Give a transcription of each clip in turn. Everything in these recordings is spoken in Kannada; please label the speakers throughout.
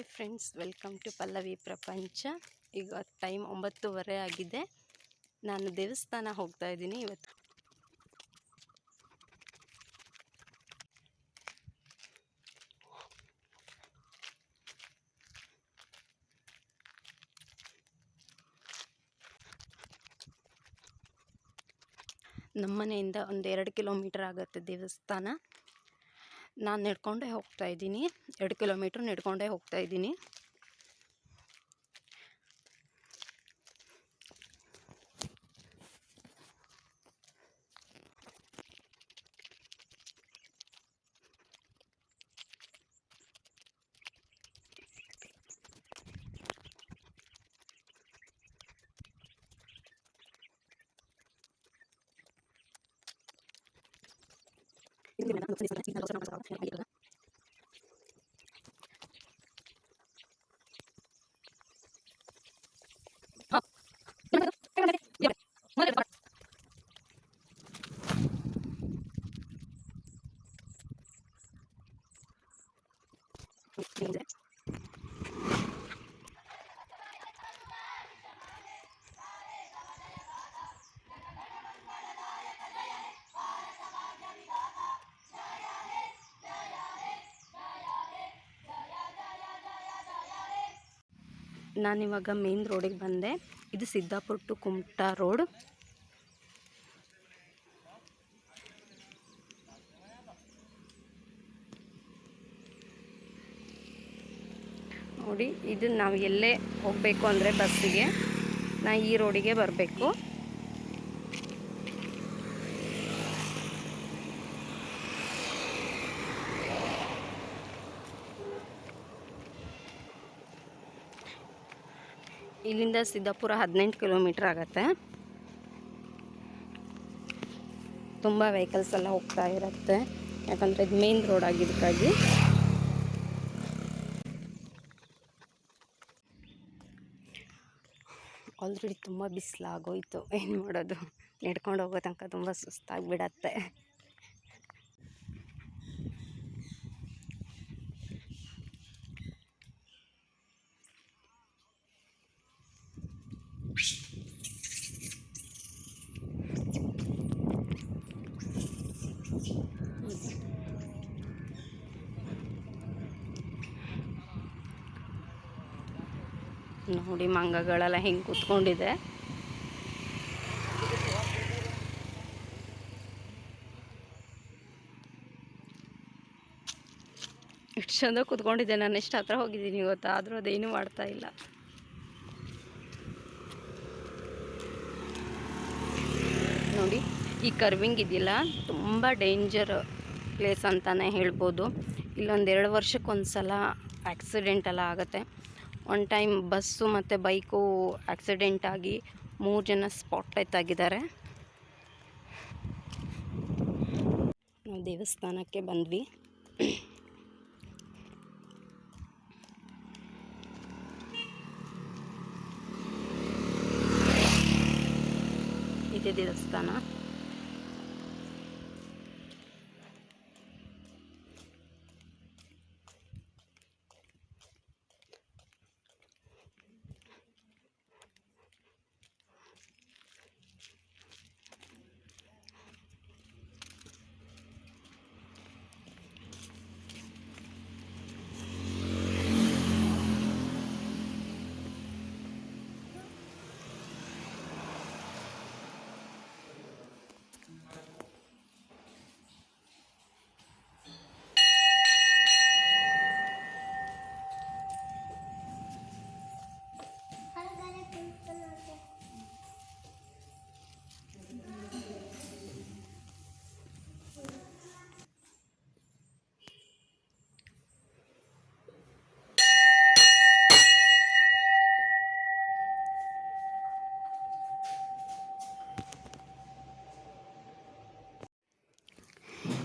Speaker 1: Hi friends welcome to Pallavi ಪ್ರಪಂಚ ಈಗ ಟೈಮ್ ಒಂಬತ್ತುವರೆ ಆಗಿದೆ ನಾನು ದೇವಸ್ಥಾನ ಹೋಗ್ತಾ ಇದ್ದೀನಿ ಇವತ್ತು ನಮ್ಮನೆಯಿಂದ ಒಂದು ಎರಡು ಕಿಲೋಮೀಟರ್ ಆಗುತ್ತೆ ದೇವಸ್ಥಾನ ನಾನು ನಡ್ಕೊಂಡೇ ಹೋಗ್ತಾ ಇದ್ದೀನಿ ಎರಡು ಕಿಲೋಮೀಟ್ರ್ ನಡ್ಕೊಂಡೇ ಹೋಗ್ತಾ ಇದ್ದೀನಿ ഇതിനെ നമ്മൾ ഒന്ന് സംസാരിക്കാം ഇതിനെ നമ്മൾ സംസാരിക്കാം ನಾನಿವಾಗ ಮೇನ್ ರೋಡಿಗೆ ಬಂದೆ ಇದು ಸಿದ್ದಾಪುರ ಟು ಕುಮಟಾ ರೋಡ್ ನೋಡಿ ಇದು ನಾವು ಎಲ್ಲೇ ಹೋಗಬೇಕು ಅಂದರೆ ಬಸ್ಸಿಗೆ ನಾ ಈ ರೋಡಿಗೆ ಬರಬೇಕು ಇಲ್ಲಿಂದ ಸಿದ್ದಾಪುರ ಹದಿನೆಂಟು ಕಿಲೋಮೀಟ್ರ್ ಆಗತ್ತೆ ತುಂಬ ವೆಹಿಕಲ್ಸ್ ಎಲ್ಲ ಹೋಗ್ತಾ ಇರುತ್ತೆ ಯಾಕಂದರೆ ಇದು ಮೇನ್ ರೋಡ್ ಆಗಿದ್ದಕ್ಕಾಗಿ ಆಲ್ರೆಡಿ ತುಂಬ ಬಿಸಿಲಾಗೋಯ್ತು ಏನು ಮಾಡೋದು ನಡ್ಕೊಂಡು ಹೋಗೋ ತನಕ ತುಂಬ ಸುಸ್ತಾಗಿ ಬಿಡತ್ತೆ ನೋಡಿ ಮಂಗಗಳೆಲ್ಲ ಹಿಂಗೆ ಕೂತ್ಕೊಂಡಿದೆ ಎಷ್ಟು ಚಂದ ಕೂತ್ಕೊಂಡಿದ್ದೆ ನಾನು ಇಷ್ಟು ಹತ್ರ ಹೋಗಿದ್ದೀನಿ ಗೊತ್ತಾ ಆದರೂ ಅದೇನು ಮಾಡ್ತಾ ಇಲ್ಲ ನೋಡಿ ಈ ಕರ್ವಿಂಗ್ ಇದೆಯಲ್ಲ ತುಂಬ ಡೇಂಜರ್ ಪ್ಲೇಸ್ ಅಂತಲೇ ಹೇಳ್ಬೋದು ಇಲ್ಲೊಂದು ಎರಡು ವರ್ಷಕ್ಕೊಂದು ಸಲ ಆಕ್ಸಿಡೆಂಟ್ ಎಲ್ಲ ಆಗುತ್ತೆ ಒನ್ ಟೈಮ್ ಬಸ್ಸು ಮತ್ತು ಬೈಕು ಆಕ್ಸಿಡೆಂಟ್ ಆಗಿ ಮೂರು ಜನ ಸ್ಪಾಟ್ ಆಗಿದ್ದಾರೆ ನಾವು ದೇವಸ್ಥಾನಕ್ಕೆ ಬಂದ್ವಿ ಇದೆ ದೇವಸ್ಥಾನ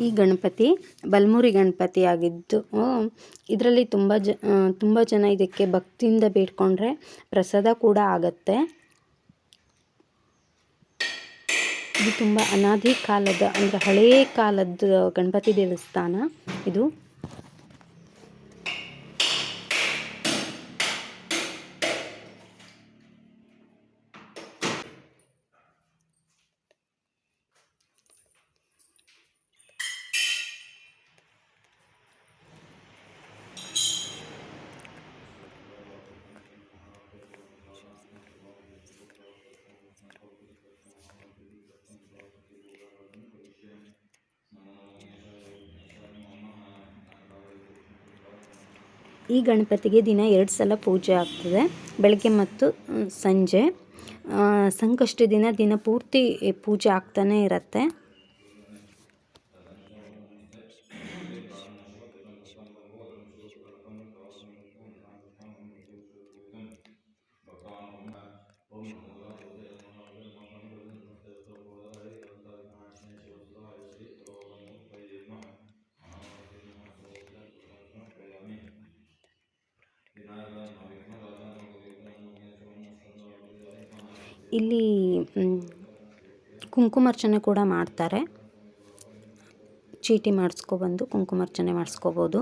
Speaker 1: ಈ ಗಣಪತಿ ಬಲ್ಮುರಿ ಗಣಪತಿ ಆಗಿದ್ದು ಇದರಲ್ಲಿ ತುಂಬ ಜ ತುಂಬ ಜನ ಇದಕ್ಕೆ ಭಕ್ತಿಯಿಂದ ಬೇಡ್ಕೊಂಡ್ರೆ ಪ್ರಸಾದ ಕೂಡ ಆಗತ್ತೆ ಇದು ತುಂಬ ಅನಾದಿ ಕಾಲದ ಅಂದರೆ ಹಳೇ ಕಾಲದ ಗಣಪತಿ ದೇವಸ್ಥಾನ ಇದು
Speaker 2: ಈ ಗಣಪತಿಗೆ ದಿನ ಎರಡು ಸಲ ಪೂಜೆ ಆಗ್ತದೆ ಬೆಳಗ್ಗೆ ಮತ್ತು ಸಂಜೆ ಸಂಕಷ್ಟ ದಿನ ದಿನ ಪೂರ್ತಿ ಪೂಜೆ ಆಗ್ತಾನೇ ಇರುತ್ತೆ ಇಲ್ಲಿ ಕುಂಕುಮಾರ್ಚನೆ ಕೂಡ ಮಾಡ್ತಾರೆ ಚೀಟಿ ಮಾಡಿಸ್ಕೊಬಂದು ಕುಂಕುಮಾರ್ಚನೆ ಮಾಡಿಸ್ಕೋಬೋದು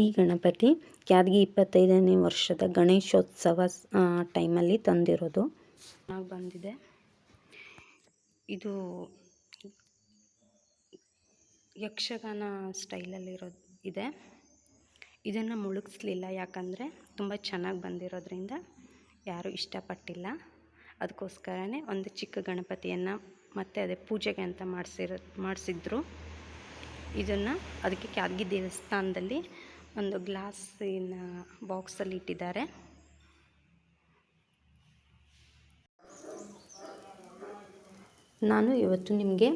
Speaker 2: ಈ ಗಣಪತಿ ಕ್ಯಾದ್ಗಿ ಇಪ್ಪತ್ತೈದನೇ ವರ್ಷದ ಗಣೇಶೋತ್ಸವ ಟೈಮಲ್ಲಿ ತಂದಿರೋದು ಚೆನ್ನಾಗಿ ಬಂದಿದೆ ಇದು ಯಕ್ಷಗಾನ ಸ್ಟೈಲಲ್ಲಿರೋ ಇದೆ ಇದನ್ನು ಮುಳುಗಿಸ್ಲಿಲ್ಲ ಯಾಕಂದರೆ ತುಂಬ ಚೆನ್ನಾಗಿ ಬಂದಿರೋದ್ರಿಂದ ಯಾರೂ ಇಷ್ಟಪಟ್ಟಿಲ್ಲ ಅದಕ್ಕೋಸ್ಕರನೇ ಒಂದು ಚಿಕ್ಕ ಗಣಪತಿಯನ್ನು ಮತ್ತೆ ಅದೇ ಪೂಜೆಗೆ ಅಂತ ಮಾಡಿಸಿರೋ ಮಾಡಿಸಿದ್ರು ಇದನ್ನು ಅದಕ್ಕೆ ಕ್ಯಾದ್ಗಿ ದೇವಸ್ಥಾನದಲ್ಲಿ ಒಂದು ಗ್ಲಾಸಿನ ಬಾಕ್ಸಲ್ಲಿ ಇಟ್ಟಿದ್ದಾರೆ ನಾನು ಇವತ್ತು ನಿಮಗೆ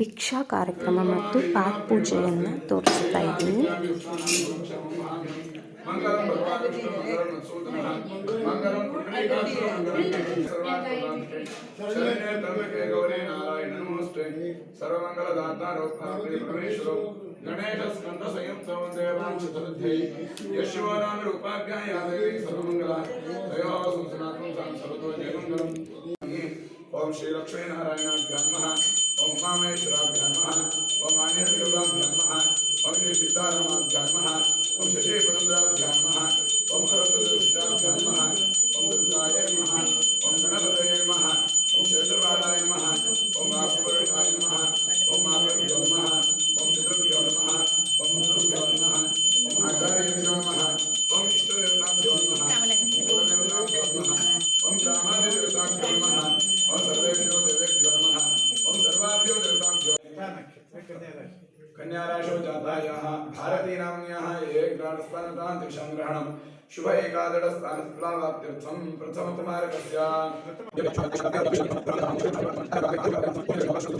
Speaker 2: ಭಿಕ್ಷಾ ಕಾರ್ಯಕ್ರಮ ಮತ್ತು ಪಾಕ್ ಪೂಜೆಯನ್ನು ತೋರಿಸ್ತಾ ಇದ್ದೀನಿ
Speaker 3: गणेश स्कंद संयम समन्वयवान चतुर्थे यशिवा नाम रूपाभ्याय संसनात्मं साम सर्वतो जयमंगलम ओम श्री नमः ओम उमामेश्वराभ्यां नमः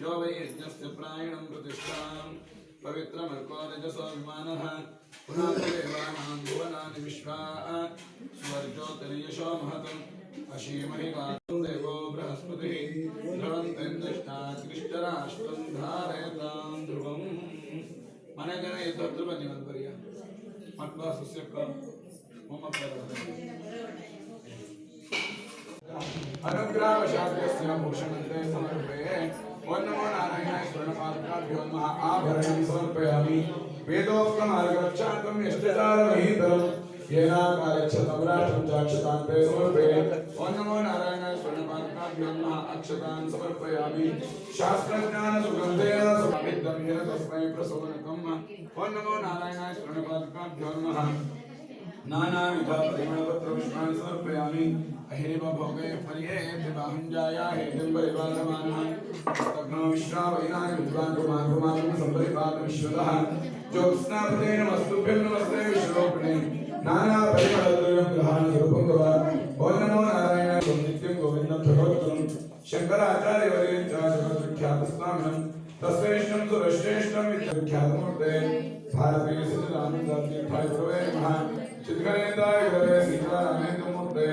Speaker 3: यो वै यज्ञस्य प्रायणं प्रतिष्ठां पवित्रमर्को रजसोऽभिमानः भुवनानि विश्वा स्वर्ज्योतिर्यशो महतम् अशीमहि गातुं देवो बृहस्पतिः ध्रुवन्तेन्दष्टाकृष्टराष्ट्रं धारयतां ध्रुवम् ಮನೆಗನ ಎದ್ದು ಹತ್ತು ಬನ್ನಿ ಒಂದು ಬರಿಯ ಮಕ್ಕಳ ओम नमो नारायणाय स्वर्णपादुकाभ्यो नमः आभरणं समर्पयामि वेदोक्तमार्गरक्षार्थं यष्टिदारमहीतरं येना कालक्षतं राष्ट्रं चाक्षतां ते समर्पये ओम नमो नारायणाय स्वर्णपादुकाभ्यो नमः अक्षतां समर्पयामि शास्त्रज्ञानसुगन्धेन समविद्धं येन तस्मै प्रसोनकं ओम नमो नारायणाय स्वर्णपादुकाभ्यो नमः नानाविधपरिमणपत्रपुष्पाणि समर्पयामि अहिरिव भोगे फलिये विवाहञ्जाया हेतुं परिपालमानः तग्नविश्रावैनाय विद्वान् कुमार कुमारं सम्परिपालविश्वतः ज्योत्स्नापते नमस्तुभ्यं नमस्ते विश्वरूपिणे नानापरिमलद्रव्यं ग्रहाणस्वरूपं भव ओ नमो नारायणाय नित्यं गोविन्दं भगवतं शङ्कराचार्यवर्यं च जगद्विख्यातस्वामिनं तस्वैष्णं सुरश्रेष्ठं विख्यातमूर्ते भारतीयसचिदानन्दातीर्थाय गुरवे नमः चित्करेन्द्राय गुरवे सीतारामेन्द्रमूर्ते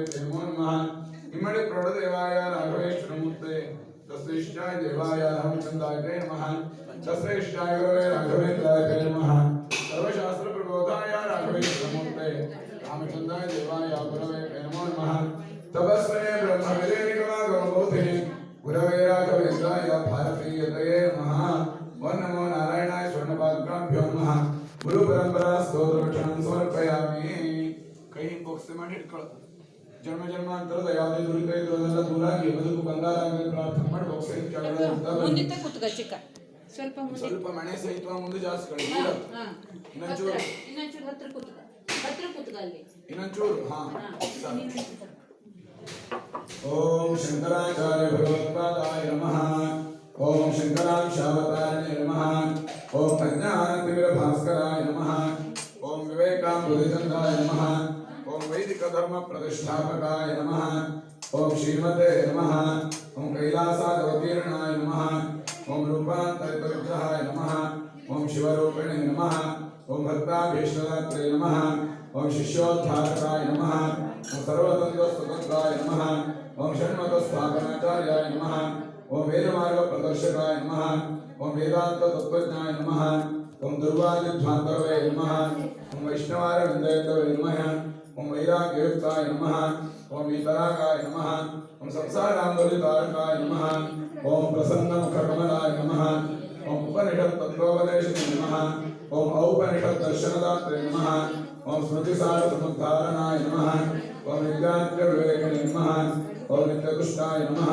Speaker 3: इमडि प्रणदेवाय राघवेश्वरमूर्ते तस्येष्ठाय देवाय रामचन्द्राय नमः तस्येष्ठाय गुरवे राघवेन्द्राय नमः सर्वशास्त्रप्रबोधाय राघवेश्वरमूर्ते रामचन्द्राय देवाय गुरवे नमो नमः तपस्वने ब्रह्मविदे निगमागमबोधिने गुरवे राघवेन्द्राय भारतीयतये नमः ओम नमो नारायणाय स्वर्णपाद्राभ्यो नमः गुरु परंपरा समर्पयामि कहीं बॉक्स में डिट करो ಜನ್ಮ ಜನ್ಮಾಂತರದ ಯಾವುದೇ ದುರಿತ ಇದ್ರು ಅದೆಲ್ಲ ದೂರಾಗಿ ಬದುಕು ಬಂಗಾರಾಗಲಿ ಪ್ರಾರ್ಥನೆ ಮಾಡಿ ಹೋಗ್ಸರಿ
Speaker 4: ಮುಂದಿತ್ತ ಕುತ್ಕ ಚಿಕ್ಕ ಸ್ವಲ್ಪ
Speaker 3: ಸ್ವಲ್ಪ ಮನೆ ಸಹಿತ ಮುಂದೆ ಜಾಸ್ತಿ ಕಡೆ ಇನ್ನೊಂಚೂರು
Speaker 4: ಇನ್ನೊಂಚೂರು ಹತ್ರ ಕುತ್ಕ ಹತ್ರ ಕುತ್ಕ ಅಲ್ಲಿ
Speaker 3: ಇನ್ನೊಂಚೂರು ಹಾ ಓಂ ಶಂಕರಾಚಾರ್ಯ ಭಗವತ್ಪಾದಾಯ ನಮಃ ಓಂ ಶಂಕರಾಕ್ಷಾವತಾರ್ಯ ನಮಃ ಓಂ ಪ್ರಜ್ಞಾನಂದ ಭಾಸ್ಕರಾಯ ನಮಃ ಓಂ ವಿವೇಕಾಂಬುಧಚಂದ್ರಾಯ ನಮಃ प्रतिष्ठापकाय नमः ॐ श्रीमते नमः ॐ कैलासादवतीर्णाय नमः ॐ रूपान्तरितविग्रहाय नमः ॐ शिवरूपिणे नमः ॐ भक्ताभीष्टदात्रे नमः ॐ शिष्योद्धारकाय नमः ॐ सर्वतन्त्रस्वतन्त्राय नमः ॐ षण्मतस्थापनाचार्याय नमः ॐ वेदमार्गप्रदर्शकाय नमः ॐ वेदान्ततत्त्वज्ञाय नमः ॐ दुर्वादिध्वान्तवे नमः ॐ वैष्णवारविन्दयतवे नमः ఓం వైరాగ్యయుక్తాయ నమ ఓం వీతరాకాయ నమ ఓం సంసారాందోలితారకాయ నమ ఓం ప్రసన్న ముఖకమలాయ నమ ఓం ఉపనిషత్ తత్వోపదేశం నమ ఓం ఔపనిషత్ దర్శనదాత్రే నమ ఓం స్మృతిసార సముద్ధారణాయ నమ ఓం విద్యార్థి వివేకనే నమ ఓం నిత్యదుష్టాయ నమ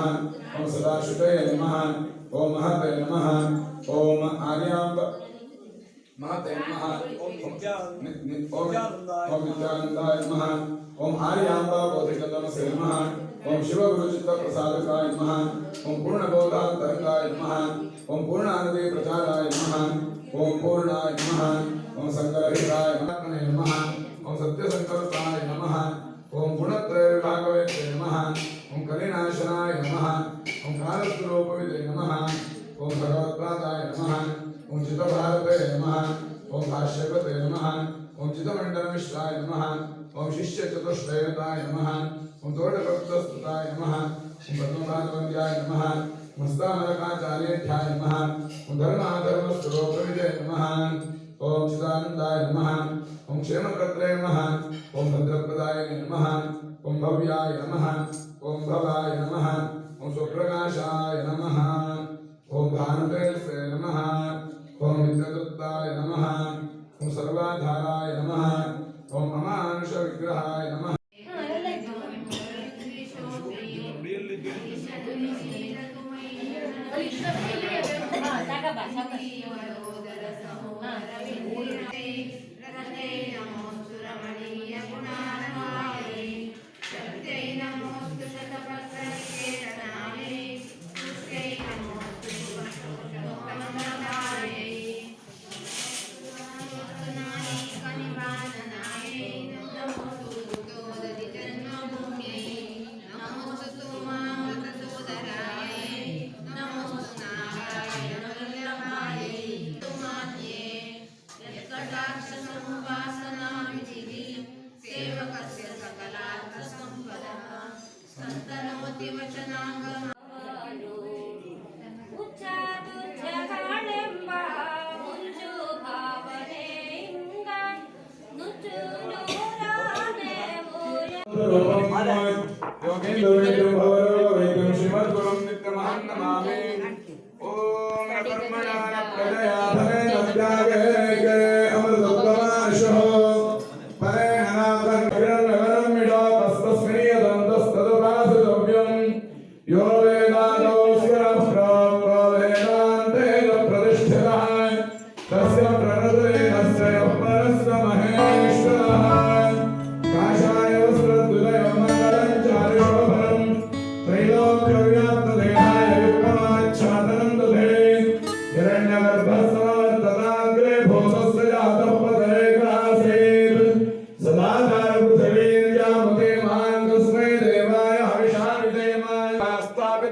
Speaker 3: ఓం సదాశివే నమ ఓం మహతే నమ ఓం ఆర్యాంబ महते नमः ओम विद्यानंदाय नमः ओम आर्यांबा बोधिगतमसे नमः ओम शिवगुरुचित्त प्रसादकाय नमः ओम पूर्णबोधान्तरकाय नमः ओम पूर्णानदे प्रचाराय नमः ओम पूर्णाय नमः ओम शंकरहिताय नमः ओम सत्यसंकल्पाय नमः ओम गुणत्रय विभागवे नमः ओम कलिनाशनाय नमः ओम कालस्वरूपविदे नमः ओम भगवत्पादाय नमः ఓం చిత్తభారతే నమ ఓం భాష్యపతే నమ ఓం చిత్తమండల మిశ్రాయ నమ ఓం శిష్య చతుష్టయతాయ నమ ఓం తోటకృప్తస్తుతాయ నమ ఓం పద్మభాగవంద్యాయ నమ మస్తామరకాచార్యేభ్యాయ నమ ఓం ధర్మాధర్మస్వరూపవిజయ నమ ఓం చిదానందాయ నమ ఓం క్షేమకర్త్రే నమ ఓం భద్రప్రదాయ నమ ఓం భవ్యాయ నమ ఓం భవాయ నమ ఓం సుప్రకాశాయ నమ கண்டாவே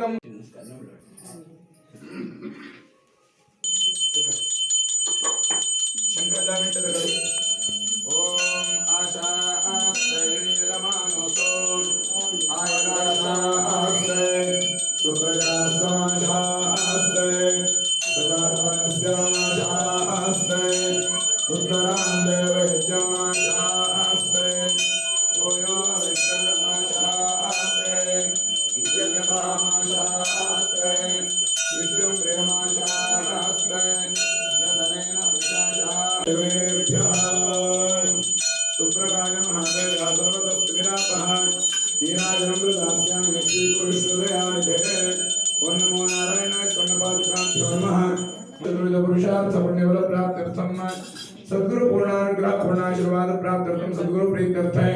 Speaker 3: かもっていうんですかね。break the bank.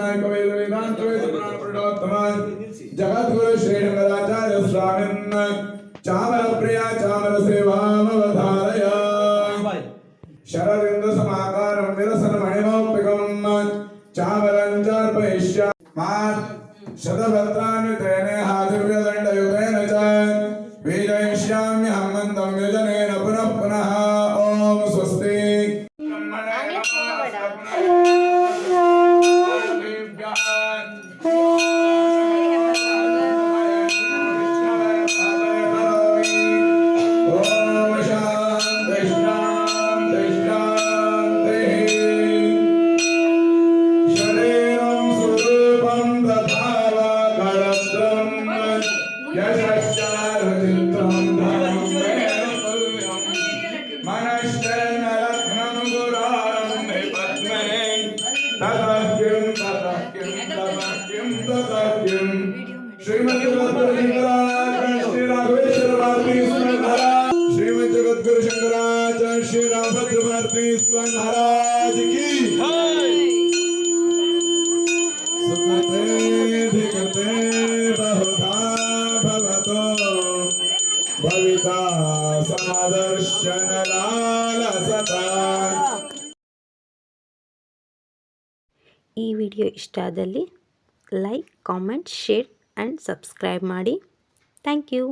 Speaker 3: श्रीमंत श्री राघवेश्वर भारती स्वामी महाराज श्रीमंत जगद्गुरु शंकराचार्य श्री भारती की
Speaker 1: समादर्शन लाल सदा ಆ್ಯಂಡ್ ಸಬ್ಸ್ಕ್ರೈಬ್ ಮಾಡಿ ಥ್ಯಾಂಕ್ ಯು